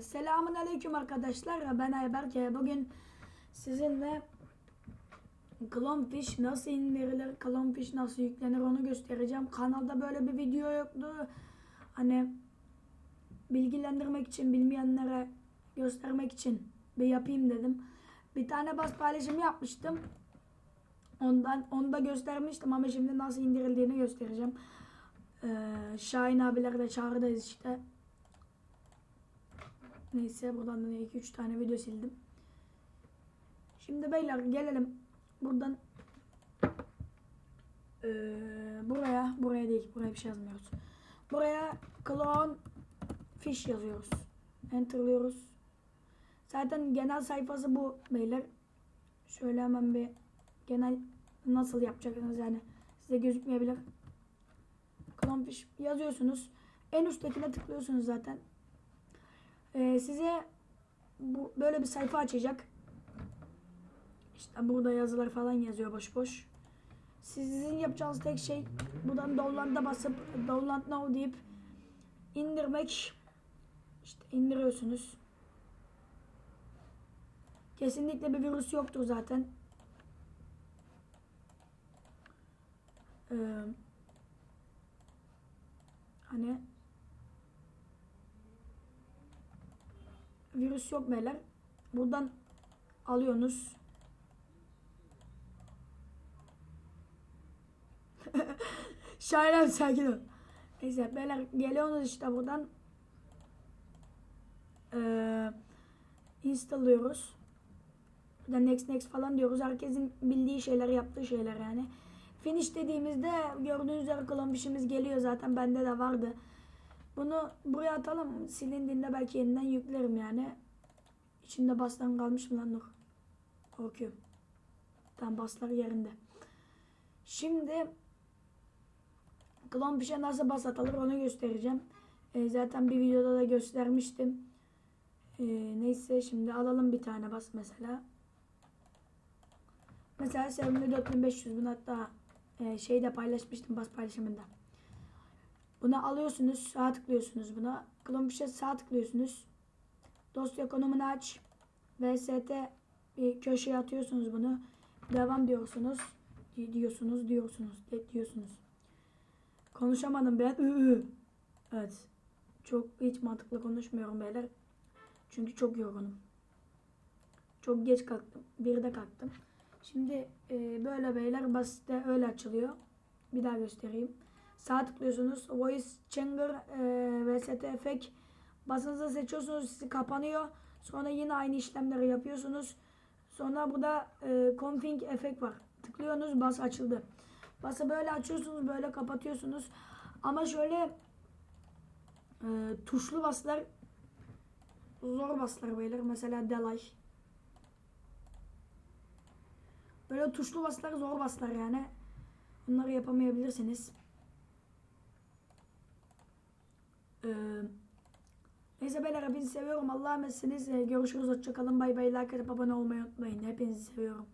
Selamun aleyküm arkadaşlar. Ben Ayberk. Bugün sizinle Clownfish nasıl indirilir, Clownfish nasıl yüklenir onu göstereceğim. Kanalda böyle bir video yoktu. Hani bilgilendirmek için, bilmeyenlere göstermek için bir yapayım dedim. Bir tane bas paylaşımı yapmıştım. Ondan onu da göstermiştim ama şimdi nasıl indirildiğini göstereceğim. Ee, Şahin abiler de çağrıdayız işte. Neyse buradan da 2-3 tane video sildim. Şimdi beyler gelelim. Buradan ee, buraya, buraya değil, buraya bir şey yazmıyoruz. Buraya clone fish yazıyoruz. Enter'lıyoruz. Zaten genel sayfası bu beyler. Şöyle hemen bir genel nasıl yapacaksınız yani size gözükmeyebilir. Clownfish yazıyorsunuz. En üsttekine tıklıyorsunuz zaten. Ee, size bu böyle bir sayfa açacak. İşte burada yazılar falan yazıyor boş boş. Sizin yapacağınız tek şey buradan download'a basıp download now deyip indirmek. İşte indiriyorsunuz. Kesinlikle bir virüs yoktur zaten. Ee, hani virüs yok beyler. Buradan alıyorsunuz. Şahin abi sakin ol. Neyse beyler geliyorsunuz işte buradan. Ee, installiyoruz. Burada next next falan diyoruz. Herkesin bildiği şeyler, yaptığı şeyler yani. Finish dediğimizde gördüğünüz üzere Columbus'imiz geliyor zaten. Bende de vardı. Bunu buraya atalım. Silindiğinde belki yeniden yüklerim yani. İçinde bastan kalmış mı lan dur. Korkuyorum. Tamam baslar yerinde. Şimdi Clownfish'e nasıl bas atılır onu göstereceğim. E, zaten bir videoda da göstermiştim. E, neyse şimdi alalım bir tane bas mesela. Mesela sevimli 4500 bunu hatta e, şeyde paylaşmıştım bas paylaşımında. Bunu alıyorsunuz, sağ tıklıyorsunuz buna. Clownfish'e sağ tıklıyorsunuz. Dosya konumunu aç. VST bir köşeye atıyorsunuz bunu. Devam diyorsunuz. Di- Diyorsunuz, diyorsunuz, de- diyorsunuz. Konuşamadım ben. Evet. Çok hiç mantıklı konuşmuyorum beyler. Çünkü çok yorgunum. Çok geç kalktım. Birde kalktım. Şimdi e, böyle beyler basitte öyle açılıyor. Bir daha göstereyim. Sağ tıklıyorsunuz. Voice Changer e, VST Effect basınızı seçiyorsunuz. Sizi kapanıyor. Sonra yine aynı işlemleri yapıyorsunuz. Sonra burada e, config efekt var. Tıklıyorsunuz bas açıldı. Bası böyle açıyorsunuz böyle kapatıyorsunuz. Ama şöyle e, tuşlu baslar zor baslar beyler. Mesela delay. Böyle tuşlu baslar zor baslar yani. Bunları yapamayabilirsiniz. Ee, neyse beyler hepinizi seviyorum. Allah'a emanetsiniz. Ee, Görüşürüz. Hoşçakalın. Bay bay. Like atıp abone olmayı unutmayın. Hepinizi seviyorum.